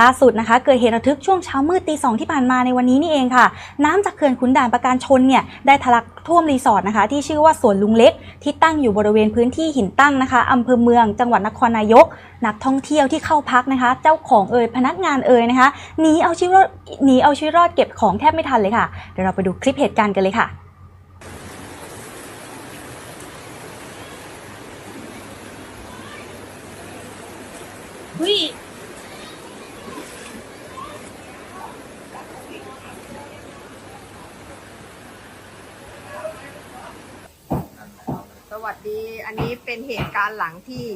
ล่าสุดนะคะเกิดเหตุระทึกช่วงเช้ามืดตีสองที่ผ่านมาในวันนี้นี่เองค่ะ น้ำจากเขื่อนขุนด่านประการชนเนี่ยได้ทะลักท่วมรีสอร์ทนะคะที่ชื่อว่าสวนลุงเล็ก ที่ตั้งอยู่บริเวณพื้นที่หินตั้งนะคะอำเภอเมือง จังหวัดนครนายก นักท่องเที่ยวที่เข้าพักนะคะ เจ้าของเอ่ยพนักงานเอ่ยนะคะหนีเอาชีวิตรอดหนีเอาชีวิตรอดเก็บของแทบไม่ทันเลยค่ะเดี๋ยวเราไปดูคลิปเหตุการณ์กันเลยค่ะ หุ้ย สวัสดี อันนี้ เหตุการณ์หลังที่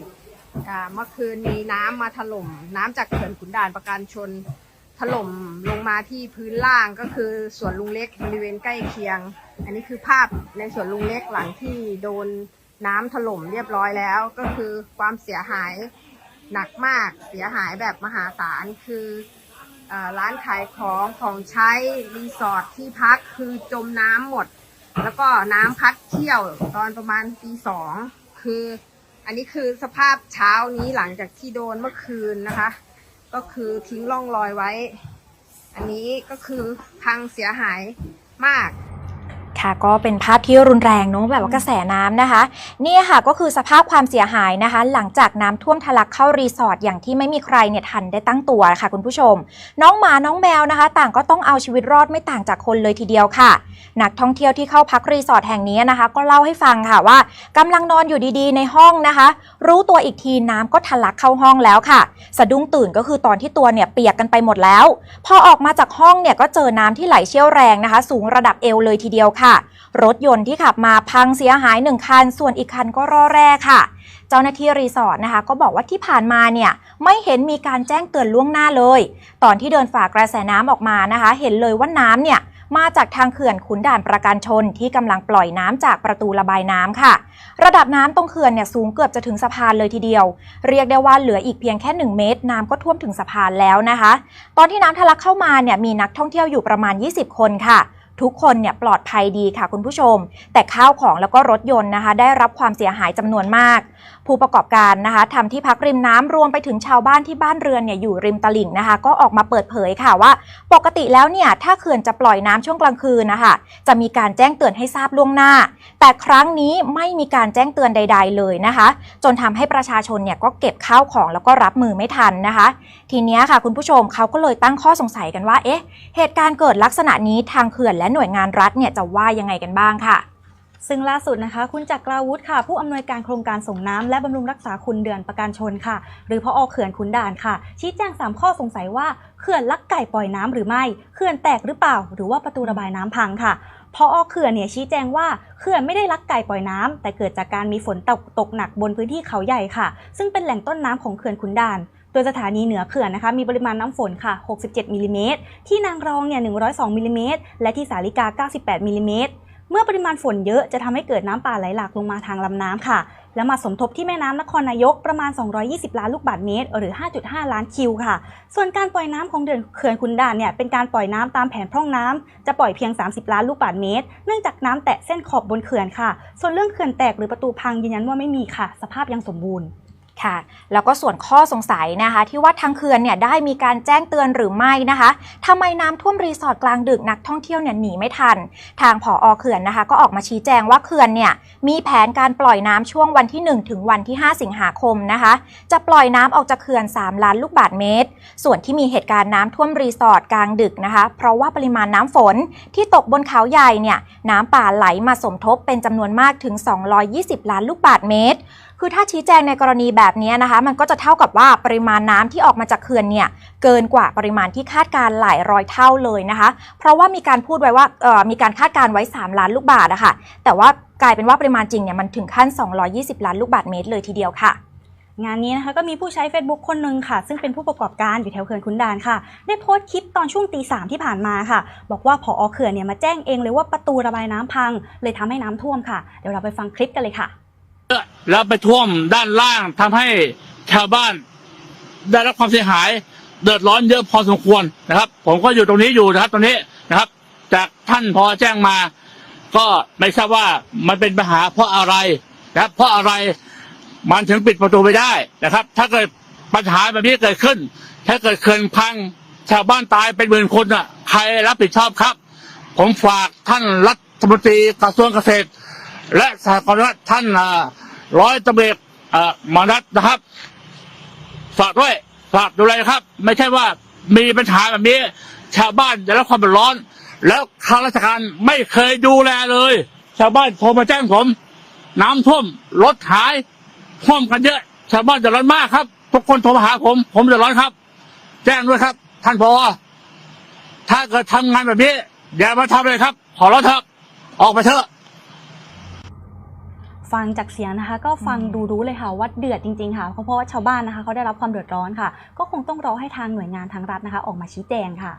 เมื่อคืนมีน้ำมาถล่ม น้ำจากเขื่อนขุนด่านประการชนถล่มลงมาที่พื้นล่างก็คือสวนลุงเล็กบริเวณใกล้เคียง อันนี้คือภาพในสวนลุงเล็กหลังที่โดนน้ำถล่มเรียบร้อยแล้ว ก็คือความเสียหายหนักมากเสียหายแบบมหาศาลคืออร้านขายของของใช้รีสอร์ทที่พักคือจมน้ำหมด แล้วก็น้ำพัดเที่ยวตอนประมาณตีสอง คือ อันนี้คือสภาพเช้านี้หลังจากที่โดนเมื่อคืนนะคะ ก็คือทิ้งร่องรอยไว้ อันนี้ก็คือพังเสียหายมาก ค่ะก็เป็นภาพที่รุนแรงเนอะแบบว่ากระแสน้ำนะคะเนี่ยค่ะก็คือสภาพความเสียหายนะคะ หลังจากน้ำท่วมทะลักเข้ารีสอร์ทอย่างที่ไม่มีใครเนี่ยทันได้ตั้งตัวค่ะคุณผู้ชม น้องหมาน้องแมวนะคะ ต่างก็ต้องเอาชีวิตรอดไม่ต่างจากคนเลยทีเดียวค่ะ นักท่องเที่ยวที่เข้าพักรีสอร์ทแห่งนี้นะคะ ก็เล่าให้ฟังค่ะว่ากำลังนอนอยู่ดีๆ ในห้องนะคะ รู้ตัวอีกทีน้ำก็ทะลักเข้าห้องแล้วค่ะ สะดุ้งตื่นก็คือตอนที่ตัวเนี่ยเปียกกันไปหมดแล้ว พอออกมาจากห้องเนี่ยก็เจอน้ำที่ไหลเชี่ยวแรงนะคะ สูงระดับเอวเลยทีเดียวค่ะรถยนต์ที่ขับมาพังเสียหายหนึ่งคัน ส่วนอีกคันก็ร่อแร่ค่ะ เจ้าหน้าที่รีสอร์ทนะคะ ก็บอกว่าที่ผ่านมาเนี่ยไม่เห็นมีการแจ้งเตือนล่วงหน้าเลย ตอนที่เดินฝ่ากระแสน้ำออกมานะคะ เห็นเลยว่าน้ำเนี่ยมาจากทางเขื่อนขุนด่านประการชนที่กำลังปล่อยน้ำจากประตูระบายน้ำค่ะ ระดับน้ำตรงเขื่อนเนี่ยสูงเกือบจะถึงสะพานเลยทีเดียว เรียกได้ว่าเหลืออีกเพียงแค่ 1 เมตร น้ำก็ท่วมถึงสะพานแล้วนะคะ ตอนที่น้ำทะลักเข้ามาเนี่ยมีนักท่องเที่ยวอยู่ประมาณ 20 คนค่ะ ทุกคนเนี่ยปลอดภัยดีค่ะคุณผู้ชม แต่ข้าวของแล้วก็รถยนต์นะคะ ได้รับความเสียหายจำนวนมาก ผู้ประกอบการนะคะทำที่พักริมน้ำรวมไปถึงชาวบ้านที่บ้านเรือนเนี่ยอยู่ริมตลิ่งนะคะ ก็ออกมาเปิดเผยค่ะว่า ปกติแล้วเนี่ยถ้าเขื่อนจะปล่อยน้ำช่วงกลางคืนนะคะ จะมีการแจ้งเตือนให้ทราบล่วงหน้า แต่ครั้งนี้ไม่มีการแจ้งเตือนใด ๆ เลยนะคะ จนทำให้ประชาชนเนี่ยก็เก็บข้าวของแล้วก็รับมือไม่ทันนะคะ ทีนี้ค่ะคุณผู้ชมเขาก็เลยตั้งข้อสงสัยกันว่าเอ๊ะเหตุการณ์เกิดลักษณะนี้ทางเขื่อนและหน่วยงานรัฐเนี่ยจะว่ายังไงกันบ้างค่ะซึ่งล่าสุดนะคะ คุณจักราวุฒิค่ะ ผู้อำนวยการโครงการส่งน้ำและบำรุงรักษาคุณเดือนประการชนค่ะ หรือพออเขื่อนขุนด่านค่ะ ชี้แจง 3 ข้อสงสัยว่าเขื่อนลักไก่ปล่อยน้ำหรือไม่เขื่อนแตกหรือเปล่า หรือว่าประตูระบายน้ำพังค่ะพออเขื่อนเนี่ยชี้แจงว่าเขื่อนไม่ได้ลักไก่ปล่อยน้ำแต่เกิดจากการมีฝนตกตกหนักบนพื้นที่เขาใหญ่ค่ะ ซึ่งเป็นแหล่งต้นน้ำของเขื่อนขุนด่าน ดยสถานีเหนือเขื่อนนะคะมีปริมาณน้ำฝนค่ะ 67มิลลิเมตรที่นางรองเนี่ย102มิลลิเมตรและที่สาลิกา 98มิลลิเมตรเมื่อปริมาณฝนเยอะจะทำให้เกิดน้ำป่าไหลหลากลงมาทางลำน้ำค่ะ แล้วมาสมทบที่แม่น้ำนครนายกประมาณ 220 ล้านลูกบาศก์เมตร หรือ 5.5 ล้านคิวค่ะ ส่วนการปล่อยน้ำของเดือนเขื่อนขุนด่านเนี่ยเป็นการปล่อยน้ำตามแผนพร่องน้ำจะปล่อยเพียง 30 ล้านลูกบาศก์เมตร เนื่องจากน้ำแตะเส้นขอบบนเขื่อนค่ะ ส่วนเรื่องเขื่อนแตกหรือประตูพังยืนยันว่าไม่มีค่ะ สภาพยังสมบูรณ์ ค่ะ แล้วก็ส่วนข้อสงสัยนะคะ ที่ว่าทางเขื่อนเนี่ยได้มีการแจ้งเตือนหรือไม่นะคะทำไมน้ำท่วมรีสอร์ทกลางดึกนักท่องเที่ยวเนี่ยหนีไม่ทัน ทางผออเขื่อนนะคะ ก็ออกมาชี้แจงว่าเขื่อนเนี่ยมีแผนการปล่อยน้ำช่วงวันที่ 1 ถึงวันที่ 5 สิงหาคมนะคะ จะปล่อยน้ำออกจากเขื่อน 3 ล้านลูกบาศก์เมตร ส่วนที่มีเหตุการณ์น้ำท่วมรีสอร์ทกลางดึกนะคะ เพราะว่าปริมาณน้ำฝนที่ตกบนเขาใหญ่เนี่ยน้ำป่าไหลมาสมทบเป็นจำนวนมากถึง 220 ล้านลูกบาศก์เมตร คือถ้าชี้แจงในกรณีแบบนี้นะคะ มันก็จะเท่ากับว่าปริมาณน้ำที่ออกมาจากเขื่อนเนี่ยเกินกว่าปริมาณที่คาดการหลายร้อยเท่าเลยนะคะ เพราะว่ามีการพูดไว้ว่าเอ่อมีการคาดการไว้ 3 ล้านลูกบาศก์อะค่ะแต่ว่ากลายเป็นว่าปริมาณจริงเนี่ยมันถึงขั้น 220 ล้านลูกบาศก์เมตรเลยทีเดียวค่ะงานนี้นะคะก็มีผู้ใช้ Facebook คนหนึ่งค่ะ ซึ่งเป็นผู้ประกอบการอยู่แถวเขื่อนขุนด่านค่ะ ได้โพสต์คลิปตอนช่วงตีสามที่ผ่านมาค่ะ บอกว่าพอเขื่อนเนี่ยมาแจ้งเองเลยว่าประตูระบายน้ำพัง เลยทำให้น้ำท่วมค่ะ เดี๋ยวเราไปฟังคลิปกันเลยค่ะ แล้วไปท่วมด้านล่างทำให้ชาวบ้านได้รับความเสียหาย เดือดร้อนเยอะพอสมควรนะครับ ผมก็อยู่ตรงนี้อยู่นะครับ ตรงนี้นะครับ จากท่านพอแจ้งมา ก็ไม่ทราบว่ามันเป็นปัญหาเพราะอะไรนะครับ เพราะอะไรมันถึงปิดประตูไม่ได้นะครับ ถ้าเกิดปัญหาแบบนี้เกิดขึ้น ถ้าเกิดเขื่อนพังชาวบ้านตายเป็นหมื่นคนอะ ใครรับผิดชอบครับ ผมฝากท่านรัฐมนตรีกระทรวงเกษตร และสหกรณ์ท่านร้อยตำรวจเอ่อมานัดนะครับ ฝากด้วยฝากดูแลครับ ไม่ใช่ว่ามีปัญหาแบบนี้ ชาวบ้านจะรับความเดือดร้อน แล้วข้าราชการไม่เคยดูแลเลย ชาวบ้านโทรมาแจ้งผม น้ำท่วมรถหายท่วมกันเยอะ ชาวบ้านจะร้อนมากครับ ทุกคนโทรมาหาผม ผมจะร้อนครับ แจ้งด้วยครับ ท่านพอถ้าเกิดทำงานแบบนี้อย่ามาทำเลยครับ ขอร้องเถอะออกไปเถอะ ฟังจากเสียงนะคะ ก็ฟังดูรู้เลยค่ะว่าเดือดจริงๆค่ะเพราะเพราะว่าชาวบ้านนะคะเขาได้รับความเดือดร้อนค่ะ ก็คงต้องรอให้ทางหน่วยงานทางรัฐนะคะ ออกมาชี้แจงค่ะ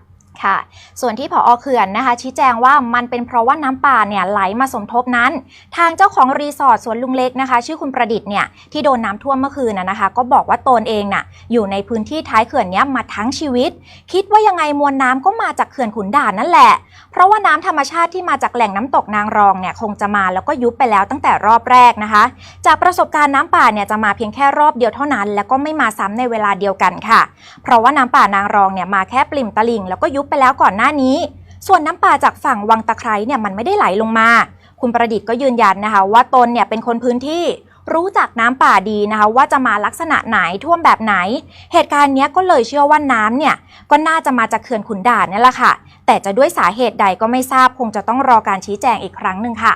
ค่ะ ส่วนที่ผอเขื่อนนะคะ ชี้แจงว่ามันเป็นเพราะว่าน้ำป่าเนี่ยไหลมาสมทบนั้น ทางเจ้าของรีสอร์ทสวนลุงเล็กนะคะ ชื่อคุณประดิษฐ์เนี่ยที่โดนน้ำท่วมเมื่อคืนนะนะคะ ก็บอกว่าตนเองน่ะอยู่ในพื้นที่ท้ายเขื่อนเนี้ยมาทั้งชีวิต คิดว่ายังไงมวลน้ำก็มาจากเขื่อนขุนด่านนั่นแหละ เพราะว่าน้ำธรรมชาติที่มาจากแหล่งน้ำตกนางรองเนี่ยคงจะมาแล้วก็ยุบไปแล้วตั้งแต่รอบแรกนะคะ จากประสบการณ์น้ำป่าเนี่ยจะมาเพียงแค่รอบเดียวเท่านั้น แล้วก็ไม่มาซ้ำในเวลาเดียวกันค่ะ เพราะว่าน้ำป่านางรองเนี่ยมาแค่ปริ่มตลิ่งแล้วก็ยุบไปแล้วก่อนหน้านี้ ส่วนน้ำป่าจากฝั่งวังตะไคร้เนี่ยมันไม่ได้ไหลลงมา คุณประดิษฐ์ก็ยืนยันนะคะว่าตนเนี่ยเป็นคนพื้นที่รู้จักน้ำป่าดีนะคะว่าจะมาลักษณะไหนท่วมแบบไหน เหตุการณ์นี้ก็เลยเชื่อว่าน้ำเนี่ยก็น่าจะมาจากเขื่อนขุนด่านนี่แหละค่ะ แต่จะด้วยสาเหตุใดก็ไม่ทราบคงจะต้องรอการชี้แจงอีกครั้งหนึ่งค่ะ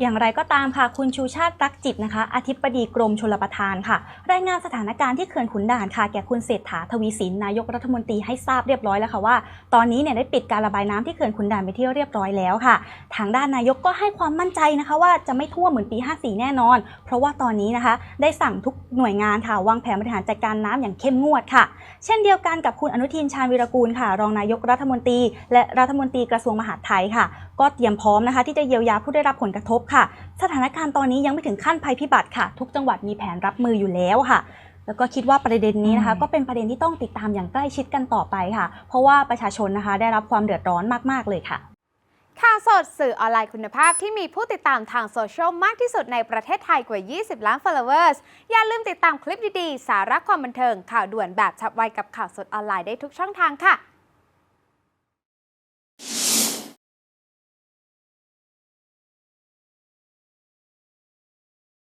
อย่างไรก็ตามค่ะ คุณชูชาติรักจิตนะคะ อธิบดีกรมชลประทานค่ะ รายงานสถานการณ์ที่เขื่อนขุนด่านค่ะ แก่คุณเศรษฐาทวีสินนายกรัฐมนตรีให้ทราบเรียบร้อยแล้วค่ะว่า ตอนนี้เนี่ยได้ปิดการระบายน้ำที่เขื่อนขุนด่านไปที่เรียบร้อยแล้วค่ะ ทางด้านนายกก็ให้ความมั่นใจนะคะ ว่าจะไม่ท่วมเหมือนปี 54 แน่นอน เพราะว่าตอนนี้นะคะ ได้สั่งทุกหน่วยงานค่ะวางแผนบริหารจัดการน้ำอย่างเข้มงวดค่ะ เช่นเดียวกันกับคุณอนุทินชาญวีรกูลค่ะ รองนายกรัฐมนตรี และรัฐมนตรีกระทรวงมหาดไทยค่ะ ก็เตรียมพร้อมนะคะ ที่จะเยียวยาผู้ได้รับผลกระทบค่ะ สถานการณ์ตอนนี้ยังไม่ถึงขั้นภัยพิบัติค่ะ ทุกจังหวัดมีแผนรับมืออยู่แล้วค่ะ แล้วก็คิดว่าประเด็นนี้นะคะอืมก็เป็นประเด็นที่ต้องติดตามอย่างใกล้ชิดกันต่อไปค่ะ เพราะว่าประชาชนนะคะ ได้รับความเดือดร้อนมากๆเลยค่ะข่าวสดสื่อออนไลน์คุณภาพที่มีผู้ติดตามทางโซเชียลมากที่สุดในประเทศไทยกว่า 20 ล้าน followers อย่าลืมติดตามคลิปดีๆ สาระความบันเทิง ข่าวด่วนแบบฉับไวกับข่าวสดออนไลน์ได้ทุกช่องทางค่ะ